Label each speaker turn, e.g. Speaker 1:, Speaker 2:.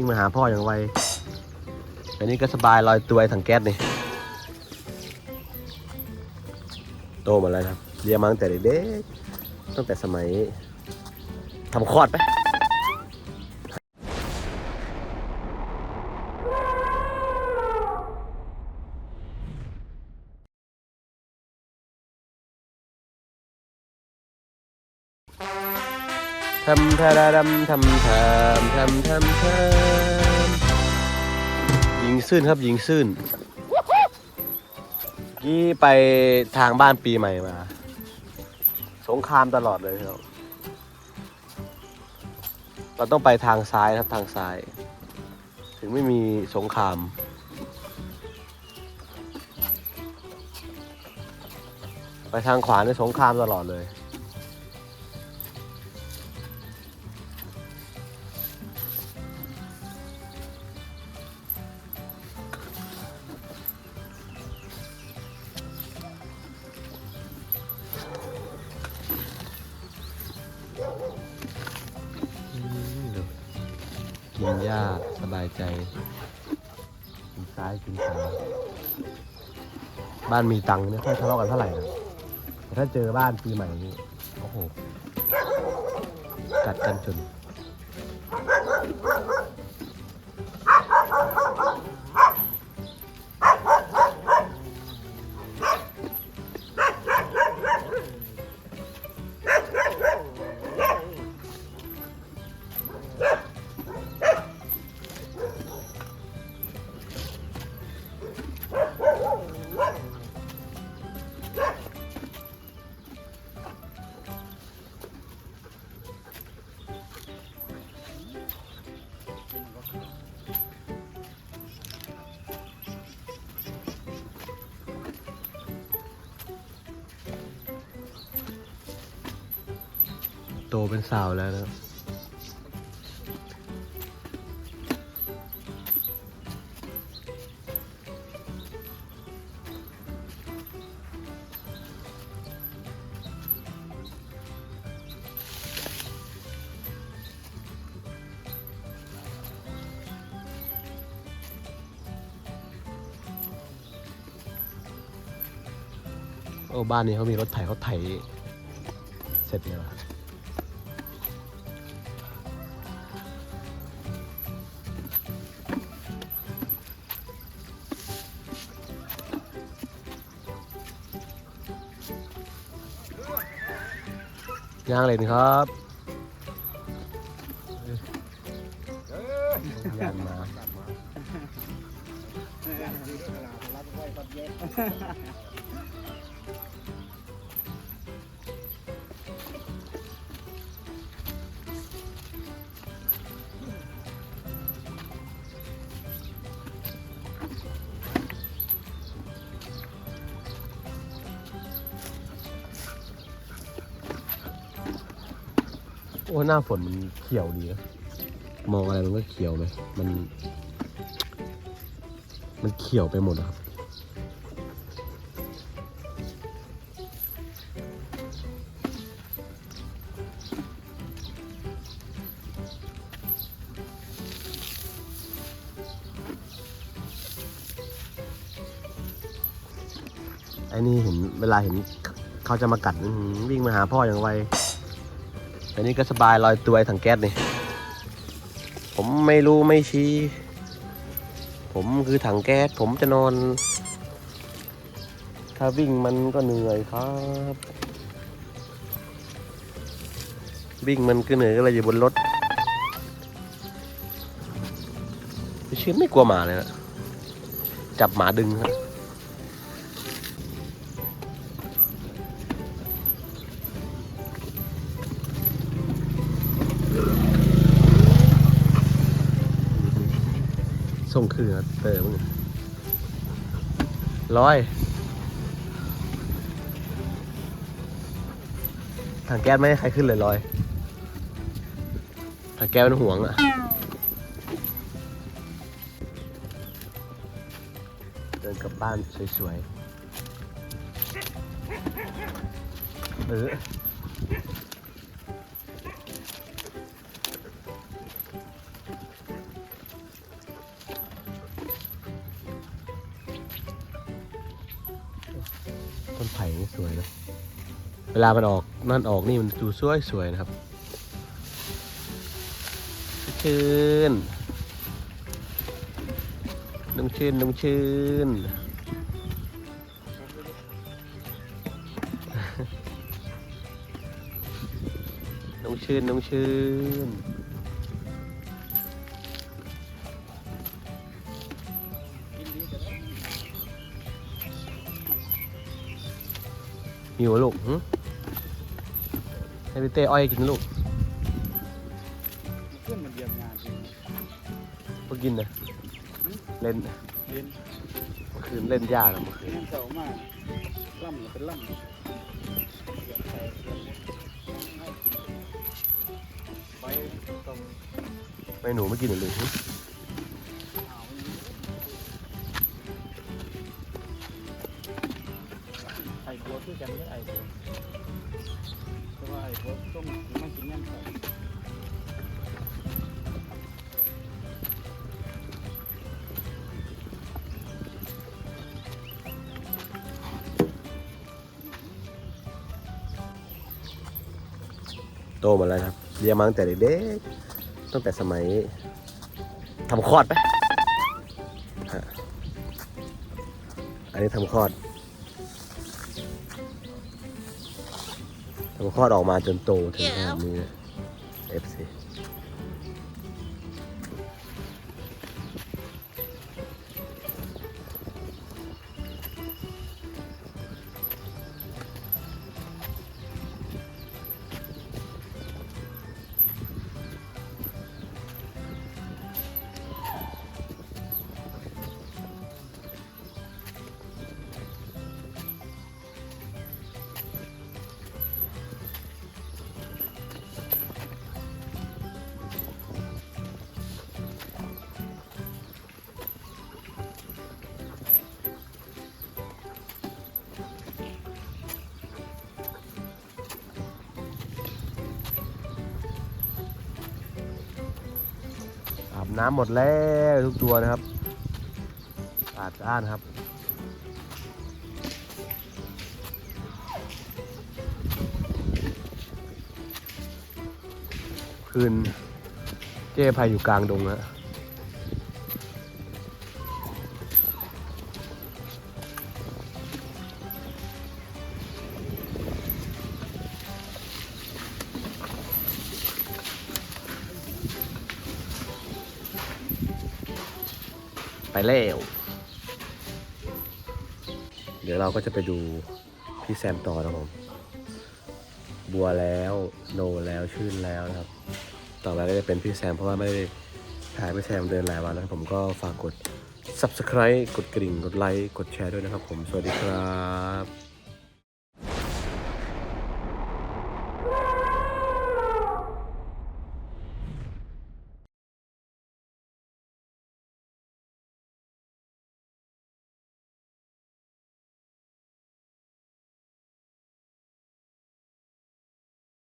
Speaker 1: วิ่งมาหาพ่ออย่างไวอันนี้ก็สบายลอยตัวไอ้ถังแก๊สนี่ โตมาแล้วครับ เรียนมาตั้งแต่เด็กๆตั้งแต่สมัยทำคลอดไป ทำทาราดำทำทำทำทำทำยิงซื่นครับยิงซื่นกี้ไปทางบ้านปีใหม่มา สงครามตลอดเลยครับ เราต้องไปทางซ้ายครับทางซ้าย ถึงไม่มีสงครามไปทางขวาในสงครามตลอดเลย กินหญ้าสบายใจกินซ้ายกินขวาบ้านมีตังค์ไม่ค่อยทะเลาะกันเท่าไหร่นะแต่ถ้าเจอบ้านปีใหม่นี่โอ้โหกัดกันจน โตเป็นสาวแล้วนะโอ้บ้านนี้เขามีรถไถเขาไถเสร็จแล้ว ย่างเลยครับย่างมา โอ้หน้าฝนมันเขียวดีนะมองอะไรมันก็เขียวเลยมัน มันเขียวไปหมดอะครับ ไอ้นี่เห็นเวลาเห็นเขาจะมากัดวิ่งมาหาพ่ออย่างไว อันนี้ก็สบายลอยตัวไอ้ถังแก๊สนี่ ผมไม่รู้ไม่ชี้ ผมคือถังแก๊ส ผมจะนอน ถ้าวิ่งมันก็เหนื่อยครับ วิ่งมันก็เหนื่อยก็เลยอยู่บนรถไม่เชื่อไม่กลัวหมาเลยนะจับหมาดึงครับ คือนะเตอมึงร้อยถังแก๊สไม่ให้ใครขึ้นเลยร้อยถังแก๊สมันห่วงอะเดินกลับบ้านสวยๆเออ เวลามันออกนั่นออกนี่มันดูสวยสวยๆนะครับ ชื่นนุ่งชื่นนุ่งชื่นนุ่งชื่นนุ่งชื่นหิวลูกหึ ให้พี่เต้อ้อยกินลูก
Speaker 2: เพื่อนมันเยี่ยมงานจริง
Speaker 1: พวกกินนะเล่น
Speaker 2: เรียน
Speaker 1: เมื่อคืนเล่นยากนะเมื่อคืน
Speaker 2: เรียนเก่ามากล่ำเป็นล่ำเรียนไปเรียนให้กินไปตรง
Speaker 1: ไม่หนูไม่กินเหรอลูกหึ
Speaker 2: อ่าวไอ้บัวคือกันไม่ไอ้ บัวเพว่าไอ้บัวต้องไม่กินน้ำใส
Speaker 1: โตมาแล้วครับเรียนมาตั้งแต่เด็กๆตั้งแต่สมัยทำคลอดไหมอันนี้ทำคลอด ทำคลอดออกมาจนโตถึงขนาดนี้นะเอฟซี น้ำหมดแล้วทุกตัวนะครับสะอาดสะอ้านครับคืนเจ้พายอยู่กลางดงฮะ แล้ว เดี๋ยวเราก็จะไปดูพี่แซมต่อนะครับผม บัวแล้วโนแล้วชื่นแล้วนะครับ ต่อไปก็จะเป็นพี่แซมเพราะว่าไม่ได้ถ่ายพี่แซมเดินหลายวันแล้วผมก็ฝากกด subscribe กดกริ่ง กดไลค์ กดแชร์ด้วยนะครับผม สวัสดีครับ